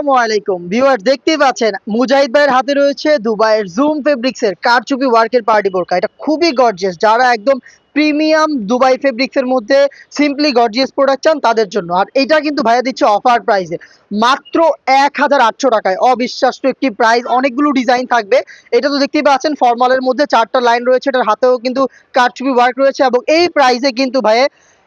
আসসালামু আলাইকুম। দেখতেই পাচ্ছেন, মুজাহিদ ভাইয়ের হাতে রয়েছে দুবাইয়ের জুম ফেব্রিক্স এর কারচুপি ওয়ার্কের পার্টি বোরকা এটা খুবই গর্জিয়াস যারা একদম প্রিমিয়াম দুবাই ফেব্রিক্স এর মধ্যে সিম্পলি গর্জিয়াস প্রোডাক্ট চান তাদের জন্য। আর এটা কিন্তু ভাইয়া দিচ্ছে অফার প্রাইসে মাত্র এক হাজার আটশো টাকায়। অবিশ্বাস্য একটি প্রাইস অনেকগুলো ডিজাইন থাকবে। এটা তো দেখতেই পাচ্ছেন, ফর্মালের মধ্যে চারটা লাইন রয়েছে, এটার হাতেও কিন্তু কারচুপি ওয়ার্ক রয়েছে এবং এই প্রাইসে কিন্তু ভাইয়া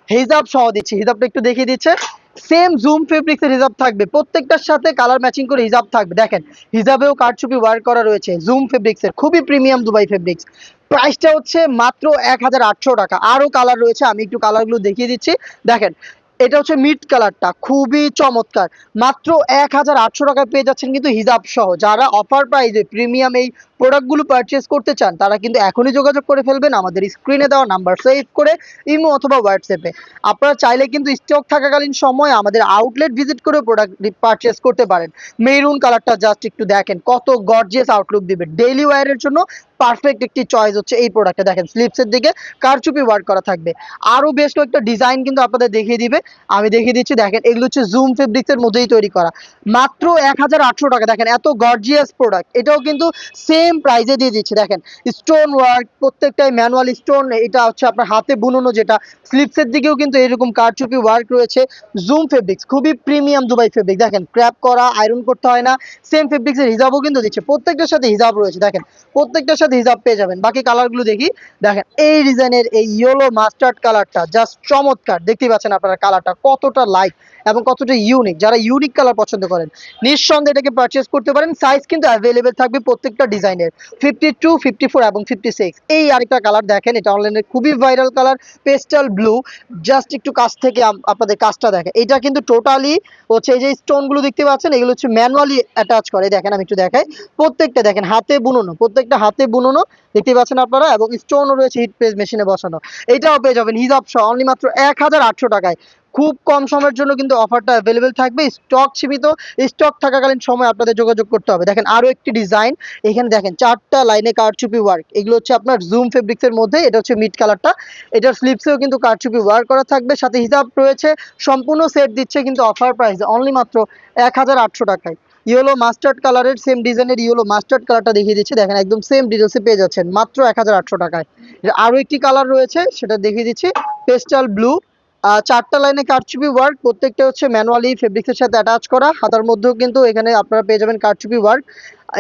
হিজাব সহ দিচ্ছে। হিজাবটা একটু দেখিয়ে দিচ্ছে সেম জুম ফেব্রিক্সের হিজাব থাকবে। প্রত্যেকটার সাথে কালার ম্যাচিং করে হিজাব থাকবে। দেখেন, হিজাবেও কারচুপি ওয়ার্ক করা রয়েছে জুম ফেব্রিক্সের খুবই প্রিমিয়াম দুবাই ফেব্রিক্স প্রাইসটা হচ্ছে মাত্র এক হাজার আটশো টাকা। আরও কালার রয়েছে, আমি একটু কালারগুলো দেখিয়ে দিচ্ছি। দেখেন এটা হচ্ছে মিড কালারটা, খুবই চমৎকার। মাত্র এক হাজার আটশো টাকায় পেয়ে যাচ্ছেন কিন্তু হিজাব সহ। যারা অফার প্রাইজে প্রিমিয়াম এই প্রোডাক্টগুলো পারচেস করতে চান, তারা কিন্তু এখনই যোগাযোগ করে ফেলবেন। আমাদের স্ক্রিনে দেওয়া নাম্বার সেভ করে ইমো অথবা হোয়াটসঅ্যাপে আপনারা চাইলে কিন্তু স্টক থাকাকালীন সময় আমাদের আউটলেট ভিজিট করে প্রোডাক্ট পারচেস করতে পারেন। মেরুন কালারটা জাস্ট একটু দেখেন, কত গর্জিয়াস আউটলুক দিবে। ডেইলি ওয়্যারের জন্য পারফেক্ট একটি চয়েস হচ্ছে এই প্রোডাক্টটা দেখেন স্লিপসের দিকে কারচুপি ওয়ার্ক করা থাকবে। আরও বেশ কয়েকটা ডিজাইন কিন্তু আপনাদের দেখিয়ে দিবে। আমি দেখিয়ে দিচ্ছি, দেখেন, এগুলো হচ্ছে জুম ফেব্রিক্সের মধ্যেই তৈরি করা। মাত্র এক হাজার আটশো টাকা, দেখেন, এত গর্জিয়াস প্রোডাক্ট এটাও কিন্তু সেম প্রাইজে দিয়ে দিচ্ছে, দেখেন স্টোন ওয়ার্ক প্রত্যেকটাই ম্যানুয়াল স্টোন এটা হচ্ছে আপনার হাতে বুননো যেটা। স্লিপসের দিকেও কিন্তু এরকম কারচুপি ওয়ার্ক রয়েছে। জুম ফেব্রিক্স খুবই প্রিমিয়াম দুবাই ফেব্রিক দেখেন ক্র্যাপ করা আয়রন করতে হয় না। সেম ফেব্রিক্সের হিজাবও কিন্তু দিচ্ছে। প্রত্যেকটার সাথে হিজাব রয়েছে, দেখেন, প্রত্যেকটার সাথে হিজাব পেয়ে যাবেন। বাকি কালারগুলো দেখি, দেখেন, এই ডিজাইনের এই ইয়েলো মাস্টার্ড কালারটা জাস্ট চমৎকার, দেখতেই পাচ্ছেন আপনারা কালারটা কতটা লাইট এবং কতটা ইউনিক যারা ইউনিক কালার পছন্দ করেন, নিঃসন্দেহে এটাকে পারচেস করতে পারেন। সাইজ কিন্তু অ্যাভেলেবেল থাকবে প্রত্যেকটা ডিজাইনের। ফিফটি টু ফিফটি ফোর এবং ফিফটি সিক্স এই আরেকটা কালার দেখেন, এটা অনলাইনে খুবই viral colour pastel blue just একটু কাছ থেকে আপনাদের কাজটা দেখেন। এটা কিন্তু টোটালি হচ্ছে এই যে স্টোনগুলো দেখতে পাচ্ছেন, এগুলো হচ্ছে ম্যানুয়ালি অ্যাটাচ করে। দেখেন, আমি একটু দেখাই। প্রত্যেকটা দেখেন, হাতে বুনোনো, প্রত্যেকটা হাতে বুনোনো দেখতে পাচ্ছেন আপনারা এবং স্টোনও রয়েছে হিট প্রেস মেশিনে বসানো। এটাও পেয়ে যাবেন হিজাব সহ অনলি মাত্র এক হাজার আটশো টাকায়। খুব কম সময়ের জন্য কিন্তু অফারটা অ্যাভেলেবেল থাকবে। স্টক সীমিত স্টক থাকাকালীন সময় আপনাদের যোগাযোগ করতে হবে। দেখেন আরও একটি ডিজাইন এখানে দেখেন চারটা লাইনে কারচুপি ওয়ার্ক এগুলো হচ্ছে আপনার জুম ফেব্রিক্সের মধ্যে, এটা হচ্ছে মিড কালারটা এটার স্লিপসেও কিন্তু কারচুপি ওয়ার্ক করা থাকবে। সাথে হিসাব রয়েছে, সম্পূর্ণ সেট দিচ্ছে কিন্তু অফার প্রাইস অনলি মাত্র এক হাজার আটশো টাকায়। ইয়েলো মাস্টার্ড কালারের সেম ডিজাইনের ইয়েলো মাস্টার্ড কালারটা দেখিয়ে দিচ্ছি। দেখেন একদম সেম ডিটেলসে পেয়ে যাচ্ছেন, মাত্র এক হাজার আটশো টাকায়। আরও একটি কালার রয়েছে, সেটা দেখিয়ে দিচ্ছি পেস্টাল ব্লু চারটা লাইনে কারচুপি ওয়ার্ক প্রত্যেকটা হচ্ছে ম্যানুয়ালি ফেব্রিক্সের সাথে অ্যাটাচ করা। হাতার মধ্যেও কিন্তু এখানে আপনারা পেয়ে যাবেন কারচুপি ওয়ার্ক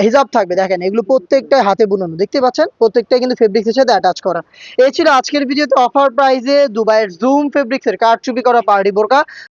হিজাব থাকবে, দেখেন, এগুলো প্রত্যেকটাই হাতে বুনানো, দেখতে পাচ্ছেন? প্রত্যেকটাই কিন্তু ফেব্রিক্সের সাথে অ্যাটাচ করা। এই ছিল আজকের ভিডিওতে অফার প্রাইজে দুবাইয়ের জুম ফেব্রিক্সের কারচুপি করা পার্টি বোরকা।